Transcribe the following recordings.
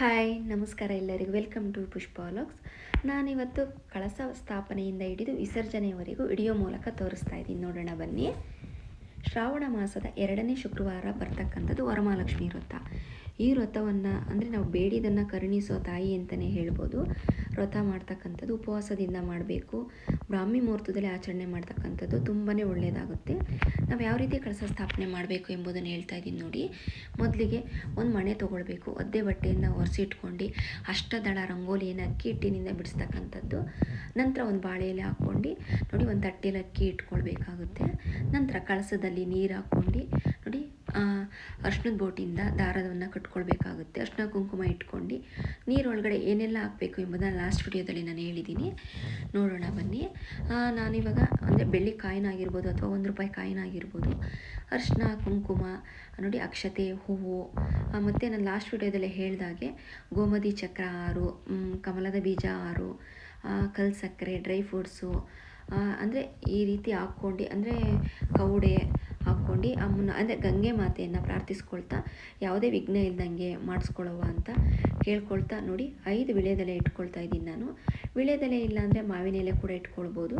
Hi, ನಮಸ್ಕಾರ ಎಲ್ಲರಿಗೂ. Welcome to Pushpa vlogs ನಾನಿವತ್ತು ಕಳಸ ಸ್ಥಾಪನೆಯಿಂದ ಹಿಡಿದು ವಿಸರ್ಜನೆಯವರೆಗೂ ವಿಡಿಯೋ ಮೂಲಕ ತೋರಿಸ್ತಾ ಇದ್ದೀನಿ. ನೋಡೋಣ, ಬನ್ನಿ. ಶ್ರಾವಣ ಮಾಸದ ಎರಡನೇ ಶುಕ್ರವಾರ ಬರ್ತಕ್ಕಂಥದ್ದು ವರಮಹಾಲಕ್ಷ್ಮಿ ವ್ರತ ಈ ವ್ರತವನ್ನು, ಅಂದರೆ ನಾವು ಬೇಡಿದನ್ನು ಕರುಣಿಸೋ ತಾಯಿ ಅಂತಲೇ ಹೇಳ್ಬೋದು. ವ್ರತ ಮಾಡ್ತಕ್ಕಂಥದ್ದು ಉಪವಾಸದಿಂದ ಮಾಡಬೇಕು. ಬ್ರಾಹ್ಮಿ ಮುಹೂರ್ತದಲ್ಲಿ ಆಚರಣೆ ಮಾಡ್ತಕ್ಕಂಥದ್ದು ತುಂಬಾ ಒಳ್ಳೆಯದಾಗುತ್ತೆ ನಾವು ಯಾವ ರೀತಿ ಕಳಸ ಸ್ಥಾಪನೆ ಮಾಡಬೇಕು ಎಂಬುದನ್ನು ಹೇಳ್ತಾ ಇದ್ದೀನಿ ನೋಡಿ. ಮೊದಲಿಗೆ ಒಂದು ಮಣೆ ತೊಗೊಳ್ಬೇಕು. ಒದ್ದೆ ಬಟ್ಟೆಯನ್ನು ಒರೆಸಿಟ್ಕೊಂಡು ಅಷ್ಟದಳ ರಂಗೋಲಿಯನ್ನು ಅಕ್ಕಿ ಹಿಟ್ಟಿನಿಂದ ಬಿಡಿಸ್ತಕ್ಕಂಥದ್ದು. ನಂತರ ಒಂದು ಬಾಳೆಯಲ್ಲಿ ಹಾಕ್ಕೊಂಡು, ನೋಡಿ ಒಂದು ತಟ್ಟೆಯಲ್ಲಿ ಅಕ್ಕಿ ಇಟ್ಕೊಳ್ಬೇಕಾಗುತ್ತೆ ನಂತರ ಕಳಸದಲ್ಲಿ ನೀರು ಹಾಕ್ಕೊಂಡು ಅರ್ಶಿನದ ಬೋಟಿಂದ ದಾರವನ್ನು ಕಟ್ಕೊಳ್ಬೇಕಾಗುತ್ತೆ. ಅರ್ಶಿನ ಕುಂಕುಮ ಇಟ್ಕೊಂಡು ನೀರೊಳಗಡೆ ಏನೆಲ್ಲ ಹಾಕಬೇಕು ಎಂಬುದನ್ನು ಲಾಸ್ಟ್ ವಿಡಿಯೋದಲ್ಲಿ ನಾನು ಹೇಳಿದ್ದೀನಿ ನೋಡೋಣ, ಬನ್ನಿ. ನಾನಿವಾಗ ಅಂದರೆ ಬೆಳ್ಳಿ ಕಾಯಿನ ಆಗಿರ್ಬೋದು ಅಥವಾ ಒಂದು ರೂಪಾಯಿ ಕಾಯಿನ ಆಗಿರ್ಬೋದು. ಅರ್ಶಿನ ಕುಂಕುಮ, ನೋಡಿ ಅಕ್ಷತೆ, ಹೂವು ಮತ್ತು ನಾನು ಲಾಸ್ಟ್ ವಿಡಿಯೋದಲ್ಲಿ ಹೇಳಿದಾಗೆ ಗೋಮದಿ ಚಕ್ರ ಆರು ಕಮಲದ ಬೀಜ ಆರು ಕಲ್ ಸಕ್ಕರೆ ಡ್ರೈ ಫ್ರೂಟ್ಸು ಅಂದರೆ ಈ ರೀತಿ ಹಾಕ್ಕೊಂಡು ಅಂದರೆ ಕೌಡೆ ಹಾಕ್ಕೊಂಡು ಅಮ್ಮನ, ಅಂದರೆ ಗಂಗೆ ಮಾತೆಯನ್ನು ಪ್ರಾರ್ಥಿಸ್ಕೊಳ್ತಾ, ಯಾವುದೇ ವಿಘ್ನ ಇಲ್ದಂಗೆ ಮಾಡಿಸ್ಕೊಳ್ಳುವ ಅಂತ ಕೇಳ್ಕೊಳ್ತಾ ನೋಡಿ, ಐದು ವಿಳೆದೆಲೆ ಇಟ್ಕೊಳ್ತಾ ಇದ್ದೀನಿ ನಾನು. ವಿಳೆದೆಲೆ ಇಲ್ಲ ಅಂದರೆ ಮಾವಿನ ಎಲೆ ಕೂಡ ಇಟ್ಕೊಳ್ಬೋದು.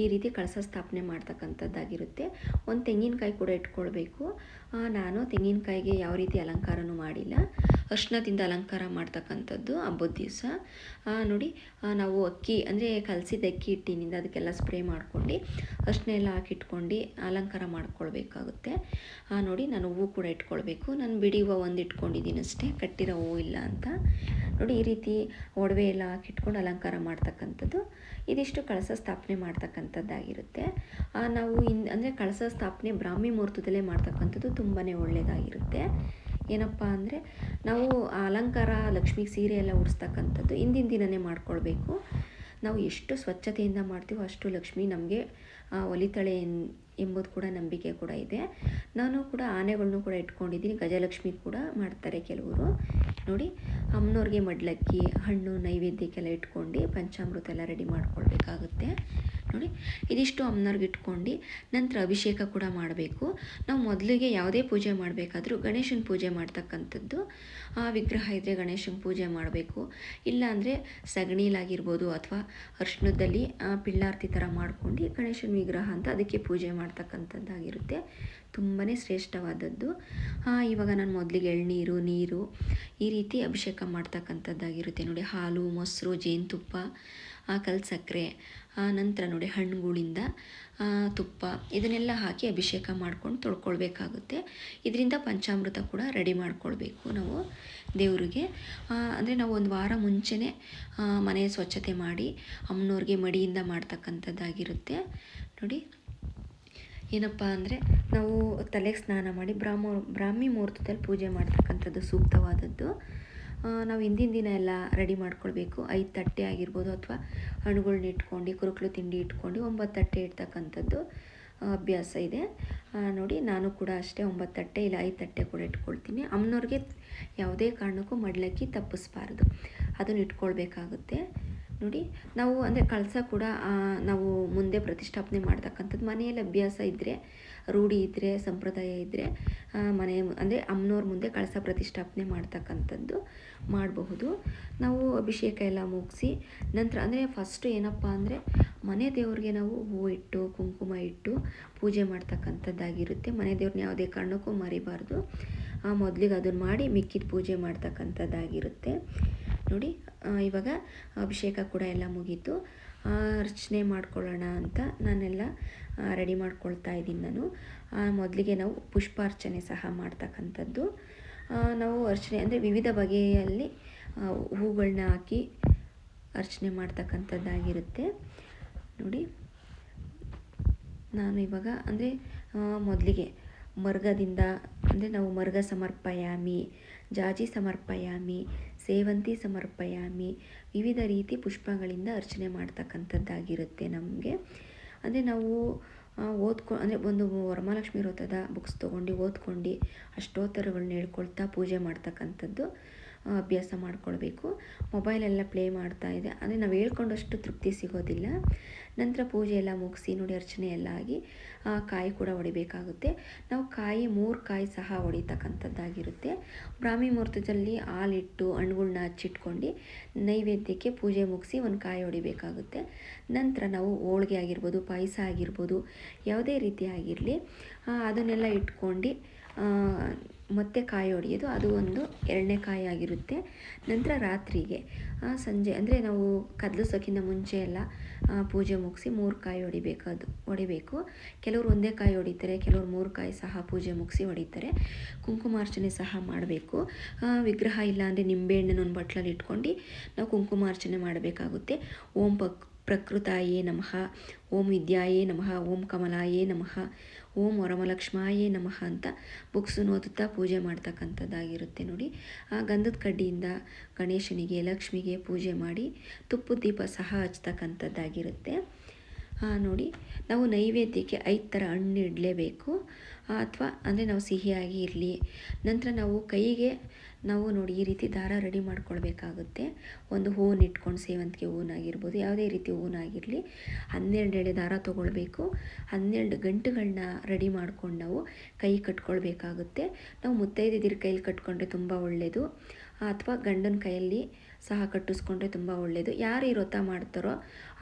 ಈ ರೀತಿ ಕಳಸ ಸ್ಥಾಪನೆ ಮಾಡ್ತಕ್ಕಂಥದ್ದಾಗಿರುತ್ತೆ. ಒಂದು ತೆಂಗಿನಕಾಯಿ ಕೂಡ ಇಟ್ಕೊಳ್ಬೇಕು. ನಾನು ತೆಂಗಿನಕಾಯಿಗೆ ಯಾವ ರೀತಿ ಅಲಂಕಾರನೂ ಮಾಡಿಲ್ಲ. ಅರ್ಶಿನದಿಂದ ಅಲಂಕಾರ ಮಾಡ್ತಕ್ಕಂಥದ್ದು ಹಬ್ಬದ ದಿವಸ ನೋಡಿ ನಾವು ಅಕ್ಕಿ, ಅಂದರೆ ಕಲಸಿದ ಅಕ್ಕಿ ಹಿಟ್ಟಿನಿಂದ ಅದಕ್ಕೆಲ್ಲ ಸ್ಪ್ರೇ ಮಾಡ್ಕೊಂಡು ಅರ್ಶಿನ ಎಲ್ಲ ಹಾಕಿಟ್ಕೊಂಡು ಅಲಂಕಾರ ಮಾಡ್ಕೊಳ್ಬೇಕಾಗುತ್ತೆ. ನೋಡಿ, ನಾನು ಹೂವು ಕೂಡ ಇಟ್ಕೊಳ್ಬೇಕು. ನಾನು ಬಿಡಿ ಹೂವು ಒಂದು ಇಟ್ಕೊಂಡಿದ್ದೀನಿ ಅಷ್ಟೇ, ಕಟ್ಟಿರೋ ಹೂವು ಇಲ್ಲ ಅಂತ. ನೋಡಿ, ಈ ರೀತಿ ಒಡವೆ ಎಲ್ಲ ಹಾಕಿಟ್ಕೊಂಡು ಅಲಂಕಾರ ಮಾಡ್ತಕ್ಕಂಥದ್ದು. ಇದಿಷ್ಟು ಕಳಸ ಸ್ಥಾಪನೆ ಮಾಡ್ತಕ್ಕಂಥದ್ದಾಗಿರುತ್ತೆ. ನಾವು ಇನ್, ಅಂದರೆ ಕಳಸ ಸ್ಥಾಪನೆ ಬ್ರಾಹ್ಮಿ ಮುಹೂರ್ತದಲ್ಲೇ ಮಾಡ್ತಕ್ಕಂಥದ್ದು ತುಂಬಾ ಒಳ್ಳೆಯದಾಗಿರುತ್ತೆ ಏನಪ್ಪ ಅಂದರೆ ನಾವು ಅಲಂಕಾರ ಲಕ್ಷ್ಮಿಗೆ ಸೀರೆ ಎಲ್ಲ ಉಡಿಸ್ತಕ್ಕಂಥದ್ದು ಹಿಂದಿನ ದಿನವೇ ಮಾಡ್ಕೊಳ್ಬೇಕು. ನಾವು ಎಷ್ಟು ಸ್ವಚ್ಛತೆಯಿಂದ ಮಾಡ್ತೀವೋ ಅಷ್ಟು ಲಕ್ಷ್ಮಿ ನಮಗೆ ಒಲಿತಾಳೆ ಎಂಬುದು ಕೂಡ ನಂಬಿಕೆ ಕೂಡ ಇದೆ. ನಾನು ಕೂಡ ಆನೆಗಳನ್ನು ಕೂಡ ಇಟ್ಕೊಂಡಿದ್ದೀನಿ, ಗಜಲಕ್ಷ್ಮಿ ಕೂಡ ಮಾಡ್ತಾರೆ ಕೆಲವರು. ನೋಡಿ ಅಮ್ಮನವ್ರಿಗೆ ಮಡ್ಲಕ್ಕಿ, ಹಣ್ಣು, ನೈವೇದ್ಯಕ್ಕೆಲ್ಲ ಇಟ್ಕೊಂಡು ಪಂಚಾಮೃತ ಎಲ್ಲ ರೆಡಿ ಮಾಡ್ಕೊಳ್ಬೇಕಾಗುತ್ತೆ. ನೋಡಿ ಇದಿಷ್ಟು ಅಮ್ಮನವ್ರಿಗೆ ಇಟ್ಕೊಂಡು ನಂತರ ಅಭಿಷೇಕ ಕೂಡ ಮಾಡಬೇಕು. ನಾವು ಮೊದಲಿಗೆ ಯಾವುದೇ ಪೂಜೆ ಮಾಡಬೇಕಾದ್ರೂ ಗಣೇಶನ ಪೂಜೆ ಮಾಡ್ತಕ್ಕಂಥದ್ದು ಆ ವಿಗ್ರಹ ಇದ್ದರೆ ಗಣೇಶನ ಪೂಜೆ ಮಾಡಬೇಕು. ಇಲ್ಲಾಂದರೆ ಸಗಣಿಲಾಗಿರ್ಬೋದು ಅಥವಾ ಅರ್ಶಿಣದಲ್ಲಿ ಆ, ಪಿಳ್ಳಾರ್ತಿ ಥರ ಮಾಡ್ಕೊಂಡು ಗಣೇಶನ ವಿಗ್ರಹ ಅಂತ ಅದಕ್ಕೆ ಪೂಜೆ ಮಾಡ್ತಕ್ಕಂಥದ್ದಾಗಿರುತ್ತೆ. ತುಂಬಾ ಶ್ರೇಷ್ಠವಾದದ್ದು. ಇವಾಗ ನಾನು ಮೊದಲಿಗೆ ಎಳ್ನೀರು ನೀರು ಈ ರೀತಿ ಅಭಿಷೇಕ ಮಾಡ್ತಕ್ಕಂಥದ್ದಾಗಿರುತ್ತೆ. ನೋಡಿ ಹಾಲು ಮೊಸರು ಜೇನುತುಪ್ಪ ಆ, ಕಲ್ ಸಕ್ಕರೆ ನಂತರ ನೋಡಿ ಹಣ್ಣುಗಳಿಂದ ತುಪ್ಪ ಇದನ್ನೆಲ್ಲ ಹಾಕಿ ಅಭಿಷೇಕ ಮಾಡ್ಕೊಂಡು ತೊಳ್ಕೊಳ್ಬೇಕಾಗುತ್ತೆ. ಇದರಿಂದ ಪಂಚಾಮೃತ ಕೂಡ ರೆಡಿ ಮಾಡ್ಕೊಳ್ಬೇಕು ನಾವು ದೇವರಿಗೆ. ಅಂದರೆ ನಾವು ಒಂದು ವಾರ ಮುಂಚೆನೇ ಆ, ಮನೆ ಸ್ವಚ್ಛತೆ ಮಾಡಿ ಅಮ್ಮನವ್ರಿಗೆ ಮಡಿಯಿಂದ ಮಾಡ್ತಕ್ಕಂಥದ್ದಾಗಿರುತ್ತೆ. ನೋಡಿ ಏನಪ್ಪ ಅಂದರೆ ನಾವು ತಲೆಗೆ ಸ್ನಾನ ಮಾಡಿ ಬ್ರಾಹ್ಮ ಬ್ರಾಹ್ಮಿ ಮುಹೂರ್ತದಲ್ಲಿ ಪೂಜೆ ಮಾಡ್ತಕ್ಕಂಥದ್ದು ಸೂಕ್ತವಾದದ್ದು. ಆ, ನಾವು ಹಿಂದಿನ ದಿನ ಎಲ್ಲ ರೆಡಿ ಮಾಡ್ಕೊಳ್ಬೇಕು. ಐದು ತಟ್ಟೆ ಆಗಿರ್ಬೋದು ಅಥವಾ ಹಣ್ಣುಗಳ್ನ ಇಟ್ಕೊಂಡು, ಕುರುಕಲು ತಿಂಡಿ ಇಟ್ಕೊಂಡು ಒಂಬತ್ತು ತಟ್ಟೆ ಇಡ್ತಕ್ಕಂಥದ್ದು ಅಭ್ಯಾಸ ಇದೆ. ನೋಡಿ ನಾನು ಕೂಡ ಅಷ್ಟೇ ಒಂಬತ್ತು ತಟ್ಟೆ ಇಲ್ಲ ಐದು ತಟ್ಟೆ ಕೂಡ ಇಟ್ಕೊಳ್ತೀನಿ. ಅಮ್ಮನವ್ರಿಗೆ ಯಾವುದೇ ಕಾರಣಕ್ಕೂ ಮಡ್ಲಕ್ಕಿ ತಪ್ಪಿಸ್ಬಾರ್ದು. ಅದನ್ನು ಇಟ್ಕೊಳ್ಬೇಕಾಗುತ್ತೆ. ನೋಡಿ, ನಾವು ಅಂದರೆ ಕಳಸ ಕೂಡ ನಾವು ಮುಂದೆ ಪ್ರತಿಷ್ಠಾಪನೆ ಮಾಡ್ತಕ್ಕಂಥದ್ದು ಮನೆಯಲ್ಲಿ ಅಭ್ಯಾಸ ಇದ್ದರೆ ರೂಢಿ ಇದ್ದರೆ ಸಂಪ್ರದಾಯ ಇದ್ದರೆ ಮನೆ ಅಂದರೆ ಅಮ್ಮನವ್ರ ಮುಂದೆ ಕಳಸ ಪ್ರತಿಷ್ಠಾಪನೆ ಮಾಡ್ತಕ್ಕಂಥದ್ದು ಮಾಡಬಹುದು. ನಾವು ಅಭಿಷೇಕ ಎಲ್ಲ ಮುಗಿಸಿ, ನಂತರ ಅಂದರೆ ಫಸ್ಟು ಏನಪ್ಪ ಅಂದರೆ ಮನೆ ದೇವ್ರಿಗೆ ನಾವು ಹೂ ಇಟ್ಟು, ಕುಂಕುಮ ಇಟ್ಟು ಪೂಜೆ ಮಾಡ್ತಕ್ಕಂಥದ್ದಾಗಿರುತ್ತೆ. ಮನೆ ದೇವ್ರನ್ನ ಯಾವುದೇ ಕಾರಣಕ್ಕೂ ಮರಿಬಾರ್ದು. ಮೊದಲಿಗೆ ಅದನ್ನು ಮಾಡಿ ಮಿಕ್ಕಿದ ಪೂಜೆ ಮಾಡ್ತಕ್ಕಂಥದ್ದಾಗಿರುತ್ತೆ. ನೋಡಿ ಇವಾಗ ಅಭಿಷೇಕ ಕೂಡ ಎಲ್ಲ ಮುಗೀತು. ಅರ್ಚನೆ ಮಾಡ್ಕೊಳ್ಳೋಣ ಅಂತ ನಾನೆಲ್ಲ ರೆಡಿ ಮಾಡ್ಕೊಳ್ತಾ ಇದ್ದೀನಿ ನಾನು. ಮೊದಲಿಗೆ ನಾವು ಪುಷ್ಪಾರ್ಚನೆ ಸಹ ಮಾಡ್ತಕ್ಕಂಥದ್ದು. ನಾವು ಅರ್ಚನೆ ಅಂದರೆ ವಿವಿಧ ಬಗೆಯಲ್ಲಿ ಹೂಗಳನ್ನ ಹಾಕಿ ಅರ್ಚನೆ ಮಾಡ್ತಕ್ಕಂಥದ್ದಾಗಿರುತ್ತೆ. ನೋಡಿ, ನಾನು ಇವಾಗ ಅಂದರೆ ಮೊದಲಿಗೆ ಮರ್ಗದಿಂದ ಅಂದರೆ ನಾವು ಮರ್ಗ ಸಮರ್ಪಯಾಮಿ, ಜಾಜಿ ಸಮರ್ಪಯಾಮಿ ಸೇವಂತಿ ಸಮರ್ಪಯಾಮಿ. ವಿವಿಧ ರೀತಿ ಪುಷ್ಪಗಳಿಂದ ಅರ್ಚನೆ ಮಾಡ್ತಕ್ಕಂಥದ್ದಾಗಿರುತ್ತೆ ನಮಗೆ. ಅಂದರೆ ನಾವು ಓದ್ಕೊ, ಅಂದರೆ ಒಂದು ವರಮಹಾಲಕ್ಷ್ಮಿ ವ್ರತದ ಬುಕ್ಸ್ ತೊಗೊಂಡು ಓದ್ಕೊಂಡು ಅಷ್ಟೋತ್ತರಗಳನ್ನ ಹೇಳ್ಕೊಳ್ತಾ ಪೂಜೆ ಮಾಡ್ತಕ್ಕಂಥದ್ದು. ಅಭ್ಯಾಸ ಮಾಡಿಕೊಳ್ಬೇಕು. ಮೊಬೈಲೆಲ್ಲ ಪ್ಲೇ ಮಾಡ್ತಾ ಇದೆ. ಅಂದರೆ ನಾವು ಹೇಳ್ಕೊಂಡಷ್ಟು ತೃಪ್ತಿ ಸಿಗೋದಿಲ್ಲ. ನಂತರ ಪೂಜೆ ಎಲ್ಲ ಮುಗಿಸಿ ನೋಡಿ ಅರ್ಚನೆ ಎಲ್ಲ ಆಗಿ ಕಾಯಿ ಕೂಡ ಹೊಡಿಬೇಕಾಗುತ್ತೆ. ನಾವು ಕಾಯಿ, ಮೂರು ಕಾಯಿ ಸಹ ಹೊಡಿತಕ್ಕಂಥದ್ದಾಗಿರುತ್ತೆ. ಬ್ರಾಹ್ಮಿ ಮುಹೂರ್ತದಲ್ಲಿ ಹಾಲಿಟ್ಟು, ಹಣ್ಣುಗಳ್ನ ಹಚ್ಚಿಟ್ಕೊಂಡು ನೈವೇದ್ಯಕ್ಕೆ ಪೂಜೆ ಮುಗಿಸಿ ಒಂದು ಕಾಯಿ ಹೊಡಿಬೇಕಾಗುತ್ತೆ. ನಂತರ ನಾವು ಹೋಳಿಗೆ ಆಗಿರ್ಬೋದು, ಪಾಯಸ ಆಗಿರ್ಬೋದು, ಯಾವುದೇ ರೀತಿ ಆಗಿರಲಿ ಅದನ್ನೆಲ್ಲ ಇಟ್ಕೊಂಡು ಮತ್ತೆ ಕಾಯಿ ಹೊಡೆಯೋದು, ಅದು ಒಂದು ಎರಡನೇ ಕಾಯಿ ಆಗಿರುತ್ತೆ. ನಂತರ ರಾತ್ರಿಗೆ ಸಂಜೆ, ಅಂದರೆ ನಾವು ಕದಲಿಸೋಕ್ಕಿಂತ ಮುಂಚೆ ಎಲ್ಲ ಪೂಜೆ ಮುಗಿಸಿ ಮೂರು ಕಾಯಿ ಹೊಡಿಬೇಕು, ಅದು ಹೊಡಿಬೇಕು. ಕೆಲವರು ಒಂದೇ ಕಾಯಿ ಹೊಡಿತಾರೆ, ಕೆಲವರು ಮೂರು ಕಾಯಿ ಸಹ ಪೂಜೆ ಮುಗಿಸಿ ಹೊಡಿತಾರೆ. ಕುಂಕುಮಾರ್ಚನೆ ಸಹ ಮಾಡಬೇಕು. ವಿಗ್ರಹ ಇಲ್ಲ ಅಂದರೆ ನಿಂಬೆಹಣ್ಣನ್ನು ಒಂದು ಬಟ್ಲಲ್ಲಿ ಇಟ್ಕೊಂಡು ನಾವು ಕುಂಕುಮಾರ್ಚನೆ ಮಾಡಬೇಕಾಗುತ್ತೆ. ಓಂ ಪಕ್ ಪ್ರಕೃತಾಯೇ ನಮಃ. ಓಂ ವಿದ್ಯಾಯೇ ನಮಃ, ಓಂ ಕಮಲಾಯೇ ನಮಃ, ಓಂ ವರಮಲಕ್ಷ್ಮಾಯೇ ನಮಃ ಅಂತ ಬುಕ್ಸನ್ನು ಓದುತ್ತಾ ಪೂಜೆ ಮಾಡ್ತಕ್ಕಂಥದ್ದಾಗಿರುತ್ತೆ ನೋಡಿ. ಆ ಗಂಧದ ಕಡ್ಡಿಯಿಂದ ಗಣೇಶನಿಗೆ, ಲಕ್ಷ್ಮಿಗೆ ಪೂಜೆ ಮಾಡಿ ತುಪ್ಪು ದೀಪ ಸಹ ಹಚ್ತಕ್ಕಂಥದ್ದಾಗಿರುತ್ತೆ ಹಾಂ ನೋಡಿ, ನಾವು ನೈವೇದ್ಯಕ್ಕೆ ಐದು ಥರ ಹಣ್ಣು ಇಡಲೇಬೇಕು. ಅಥವಾ ಅಂದರೆ ನಾವು ಸಿಹಿಯಾಗಿ ಇರಲಿ. ನಂತರ ನಾವು ಕೈಗೆ ನಾವು ನೋಡಿ ಈ ರೀತಿ ದಾರ ರೆಡಿ ಮಾಡ್ಕೊಳ್ಬೇಕಾಗುತ್ತೆ. ಒಂದು ಹೂವನ್ನು ಇಟ್ಕೊಂಡು ಸೇವಂತಿಗೆ ಹೂವನ್ನಾಗಿರ್ಬೋದು ಯಾವುದೇ ರೀತಿ ಹೂವನ್ನಾಗಿರಲಿ ಹನ್ನೆರಡು ಎಳೆ ದಾರ ತೊಗೊಳ್ಬೇಕು. ಹನ್ನೆರಡು ಗಂಟುಗಳನ್ನ ರೆಡಿ ಮಾಡ್ಕೊಂಡು ನಾವು ಕೈ ಕಟ್ಕೊಳ್ಬೇಕಾಗುತ್ತೆ. ನಾವು ಮುತ್ತೈದೆದಿರ ಕೈಲಿ ಕಟ್ಕೊಂಡ್ರೆ ತುಂಬ ಒಳ್ಳೆಯದು ಅಥವಾ ಗಂಡನ ಕೈಯಲ್ಲಿ ಸಹ ಕಟ್ಟಿಸ್ಕೊಂಡ್ರೆ ತುಂಬ ಒಳ್ಳೆಯದು ಯಾರು ಈ ವ್ರತ ಮಾಡ್ತಾರೋ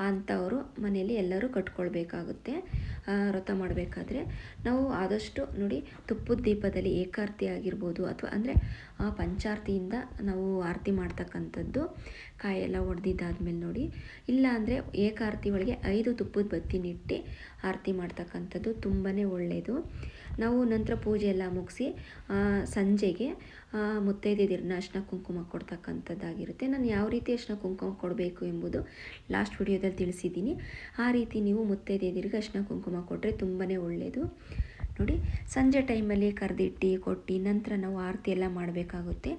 ಅಂಥವರು ಮನೆಯಲ್ಲಿ ಎಲ್ಲರೂ ಕಟ್ಕೊಳ್ಬೇಕಾಗುತ್ತೆ. ಆ, ವ್ರತ ಮಾಡಬೇಕಾದ್ರೆ ನಾವು ಆದಷ್ಟು ನೋಡಿ ತುಪ್ಪದ ದೀಪದಲ್ಲಿ ಏಕಾರ್ತಿ ಆಗಿರ್ಬೋದು ಅಥವಾ ಅಂದರೆ ಪಂಚಾರ್ತಿಯಿಂದ ನಾವು ಆರತಿ ಮಾಡ್ತಕ್ಕಂಥದ್ದು ಕಾಯೆಲ್ಲ ಒಡೆದಿದ್ದಾದ್ಮೇಲೆ ನೋಡಿ. ಇಲ್ಲ ಅಂದರೆ ಏಕಾರ್ತಿ ಒಳಗೆ ಐದು ತುಪ್ಪದ ಬತ್ತಿನಿಟ್ಟು ಆರತಿ ಮಾಡ್ತಕ್ಕಂಥದ್ದು ತುಂಬಾ ಒಳ್ಳೆಯದು ನಾವು ನಂತರ ಪೂಜೆ ಎಲ್ಲ ಮುಗಿಸಿ ಸಂಜೆಗೆ ಮುತ್ತೈದೆದಿರನ್ನ ಅರ್ಶಿನ ಕುಂಕುಮ ಕೊಡ್ತಕ್ಕಂಥದ್ದಾಗಿರುತ್ತೆ. ನಾನು ಯಾವ ರೀತಿ ಅರ್ಶಿನ ಕುಂಕುಮ ಕೊಡಬೇಕು ಎಂಬುದು ಲಾಸ್ಟ್ ವಿಡಿಯೋದಲ್ಲಿ ತಿಳಿಸಿದ್ದೀನಿ. ಆ ರೀತಿ ನೀವು ಮುತ್ತೈದೆದಿರಿಗೆ ಅರ್ಶಿನ ಕುಂಕುಮ ಕೊಟ್ಟರೆ ತುಂಬಾ ಒಳ್ಳೆಯದು ನೋಡಿ, ಸಂಜೆ ಟೈಮಲ್ಲಿ ಕರೆದಿಟ್ಟು, ಕೊಟ್ಟು, ನಂತರ ನಾವು ಆರತಿ ಎಲ್ಲ ಮಾಡಬೇಕಾಗುತ್ತೆ.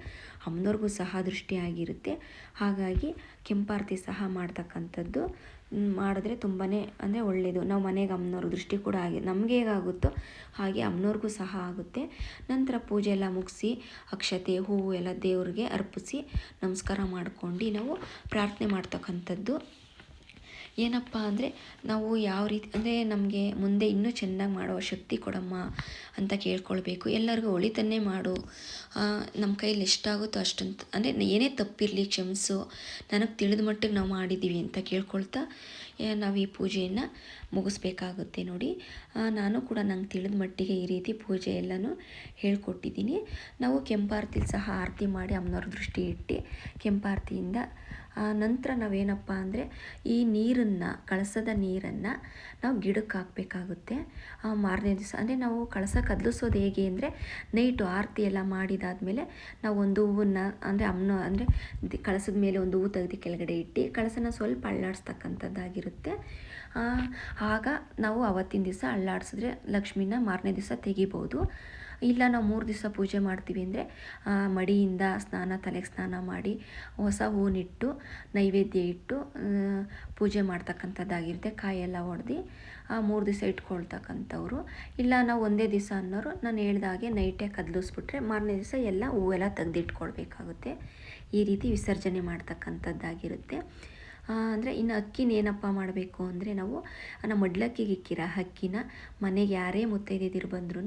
ಅಮ್ಮನವ್ರಿಗೂ ಸಹ ದೃಷ್ಟಿ ಆಗಿರುತ್ತೆ. ಹಾಗಾಗಿ ಕೆಂಪಾರತಿ ಸಹ ಮಾಡ್ತಕ್ಕಂಥದ್ದು ಮಾಡಿದ್ರೆ ತುಂಬಾ ಅಂದರೆ ಒಳ್ಳೆಯದು ನಾವು ಮನೆಗೆ ಅಮ್ಮನವ್ರ ದೃಷ್ಟಿ ಕೂಡ ಆಗಿ, ನಮಗೆ ಹೇಗಾಗುತ್ತೋ ಹಾಗೆ ಅಮ್ಮನವ್ರಿಗೂ ಸಹ ಆಗುತ್ತೆ. ನಂತರ ಪೂಜೆ ಎಲ್ಲ ಮುಗಿಸಿ, ಅಕ್ಷತೆ, ಹೂವು ಎಲ್ಲ ದೇವ್ರಿಗೆ ಅರ್ಪಿಸಿ, ನಮಸ್ಕಾರ ಮಾಡ್ಕೊಂಡು ನಾವು ಪ್ರಾರ್ಥನೆ ಮಾಡ್ತಕ್ಕಂಥದ್ದು. ಏನಪ್ಪ ಅಂದರೆ ನಾವು ಯಾವ ರೀತಿ, ಅಂದರೆ ನಮಗೆ ಮುಂದೆ ಇನ್ನೂ ಚೆನ್ನಾಗಿ ಮಾಡೋ ಶಕ್ತಿ ಕೊಡಮ್ಮ ಅಂತ ಕೇಳ್ಕೊಳ್ಬೇಕು. ಎಲ್ಲರಿಗೂ ಒಳಿತನ್ನೇ ಮಾಡು. ನಮ್ಮ ಕೈಯಲ್ಲಿ ಎಷ್ಟಾಗುತ್ತೋ ಅಷ್ಟಂತ, ಅಂದರೆ ಏನೇ ತಪ್ಪಿರಲಿ, ಕ್ಷಮಿಸು, ನನಗೆ ತಿಳಿದ ಮಟ್ಟಿಗೆ ನಾವು ಮಾಡಿದ್ದೀವಿ ಅಂತ ಕೇಳ್ಕೊಳ್ತಾ ನಾವು ಈ ಪೂಜೆಯನ್ನು ಮುಗಿಸ್ಬೇಕಾಗುತ್ತೆ ನೋಡಿ. ನಾನು ಕೂಡ ನಂಗೆ ತಿಳಿದ ಮಟ್ಟಿಗೆ ಈ ರೀತಿ ಪೂಜೆ ಎಲ್ಲನೂ ಹೇಳ್ಕೊಟ್ಟಿದ್ದೀನಿ. ನಾವು ಕೆಂಪಾರತಿಲಿ ಸಹ ಆರತಿ ಮಾಡಿ ಅಮ್ಮನವ್ರ ದೃಷ್ಟಿ ಇಟ್ಟು ಕೆಂಪಾರ್ತಿಯಿಂದ ನಂತರ ನಾವೇನಪ್ಪ ಅಂದರೆ ಈ ನೀರನ್ನು ಕಳಸದ ನೀರನ್ನು ನಾವು ಗಿಡಕ್ಕೆ ಹಾಕಬೇಕಾಗುತ್ತೆ. ಮಾರನೇ ದಿವಸ ಅಂದರೆ ನಾವು ಕಳಸ ಕದಲಿಸೋದು ಹೇಗೆ ಅಂದರೆ ನೈಟು ಆರತಿ ಎಲ್ಲ ಮಾಡಿದಾದಮೇಲೆ ನಾವು ಒಂದು ಹೂವನ್ನು ಅಂದರೆ ಅಮ್ಮನ ಅಂದರೆ ಕಳಸದ ಮೇಲೆ ಒಂದು ಹೂ ತೆಗೆದು ಕೆಳಗಡೆ ಇಟ್ಟು ಕಳಸನ ಸ್ವಲ್ಪ ಅಳ್ಳಾಡಿಸ್ತಕ್ಕಂಥದ್ದಾಗಿರುತ್ತೆ. ಆ, ಆಗ ನಾವು ಅವತ್ತಿನ ದಿವಸ ಅಳ್ಳಾಡಿಸಿದ್ರೆ ಲಕ್ಷ್ಮಿನ ಮಾರನೇ ದಿವಸ ತೆಗಿಬೋದು. ಇಲ್ಲ, ನಾವು ಮೂರು ದಿವಸ ಪೂಜೆ ಮಾಡ್ತೀವಿ ಅಂದರೆ ಮಡಿಯಿಂದ ಸ್ನಾನ, ತಲೆಗೆ ಸ್ನಾನ ಮಾಡಿ ಹೊಸ ಹೂನಿಟ್ಟು ನೈವೇದ್ಯ ಇಟ್ಟು ಪೂಜೆ ಮಾಡ್ತಕ್ಕಂಥದ್ದಾಗಿರುತ್ತೆ. ಕಾಯೆಲ್ಲ ಹೊಡೆದು ಮೂರು ದಿವಸ ಇಟ್ಕೊಳ್ತಕ್ಕಂಥವ್ರು. ಇಲ್ಲ, ನಾವು ಒಂದೇ ದಿವಸ ಅನ್ನೋರು, ನಾನು ಹೇಳ್ದಾಗೆ ನೈಟೇ ಕದಲಿಸ್ಬಿಟ್ರೆ ಮಾರನೇ ದಿವಸ ಎಲ್ಲ ಹೂವೆಲ್ಲ ತೆಗೆದಿಟ್ಕೊಳ್ಬೇಕಾಗುತ್ತೆ. ಈ ರೀತಿ ವಿಸರ್ಜನೆ ಮಾಡ್ತಕ್ಕಂಥದ್ದಾಗಿರುತ್ತೆ. ಅಂದರೆ ಇನ್ನು ಅಕ್ಕಿನ ಏನಪ್ಪ ಮಾಡಬೇಕು ಅಂದರೆ ನಾವು ನಮ್ಮ ಮಡ್ಲಕ್ಕಿಗೆ ಇಕ್ಕಿರ ಅಕ್ಕಿನ, ಮನೆಗೆ ಯಾರೇ ಮುತ್ತೈದೆದಿರು ಬಂದ್ರೂ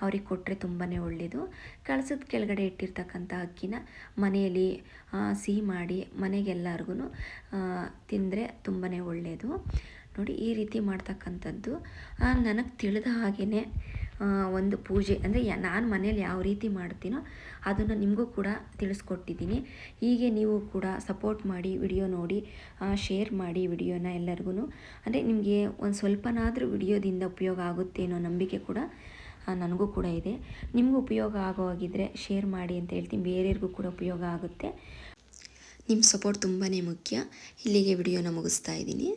ಅವ್ರಿಗೆ ಕೊಟ್ಟರೆ ತುಂಬಾ ಒಳ್ಳೆಯದು ಕಳಸದ ಕೆಳಗಡೆ ಇಟ್ಟಿರ್ತಕ್ಕಂಥ ಅಕ್ಕಿನ ಮನೆಯಲ್ಲಿ ಸಿಹಿ ಮಾಡಿ ಮನೆಗೆಲ್ಲರಿಗೂ ತಿಂದರೆ ತುಂಬಾ ಒಳ್ಳೆಯದು ನೋಡಿ ಈ ರೀತಿ ಮಾಡ್ತಕ್ಕಂಥದ್ದು ನನಗೆ ತಿಳಿದ ಹಾಗೆಯೇ ಒಂದು ಪೂಜೆ, ಅಂದರೆ ನಾನು ಮನೇಲಿ ಯಾವ ರೀತಿ ಮಾಡ್ತೀನೋ ಅದನ್ನು ನಿಮಗೂ ಕೂಡ ತಿಳಿಸ್ಕೊಟ್ಟಿದ್ದೀನಿ. ಹೀಗೆ ನೀವು ಕೂಡ ಸಪೋರ್ಟ್ ಮಾಡಿ ವಿಡಿಯೋ ನೋಡಿ ಶೇರ್ ಮಾಡಿ ವಿಡಿಯೋನ ಎಲ್ಲರಿಗೂ ಅಂದರೆ ನಿಮಗೆ ಒಂದು ಸ್ವಲ್ಪನಾದರೂ ವಿಡಿಯೋದಿಂದ ಉಪಯೋಗ ಆಗುತ್ತೆ ಅನ್ನೋ ನಂಬಿಕೆ ಕೂಡ ನನಗೂ ಕೂಡ ಇದೆ. ನಿಮಗೂ ಉಪಯೋಗ ಆಗೋ ಹಾಗಿದ್ರೆ ಶೇರ್ ಮಾಡಿ ಅಂತ ಹೇಳ್ತೀನಿ. ಬೇರೆಯವ್ರಿಗೂ ಕೂಡ ಉಪಯೋಗ ಆಗುತ್ತೆ. ನಿಮ್ಮ ಸಪೋರ್ಟ್ ತುಂಬಾ ಮುಖ್ಯ. ಇಲ್ಲಿಗೆ ವಿಡಿಯೋನ ಮುಗಿಸ್ತಾ ಇದ್ದೀನಿ.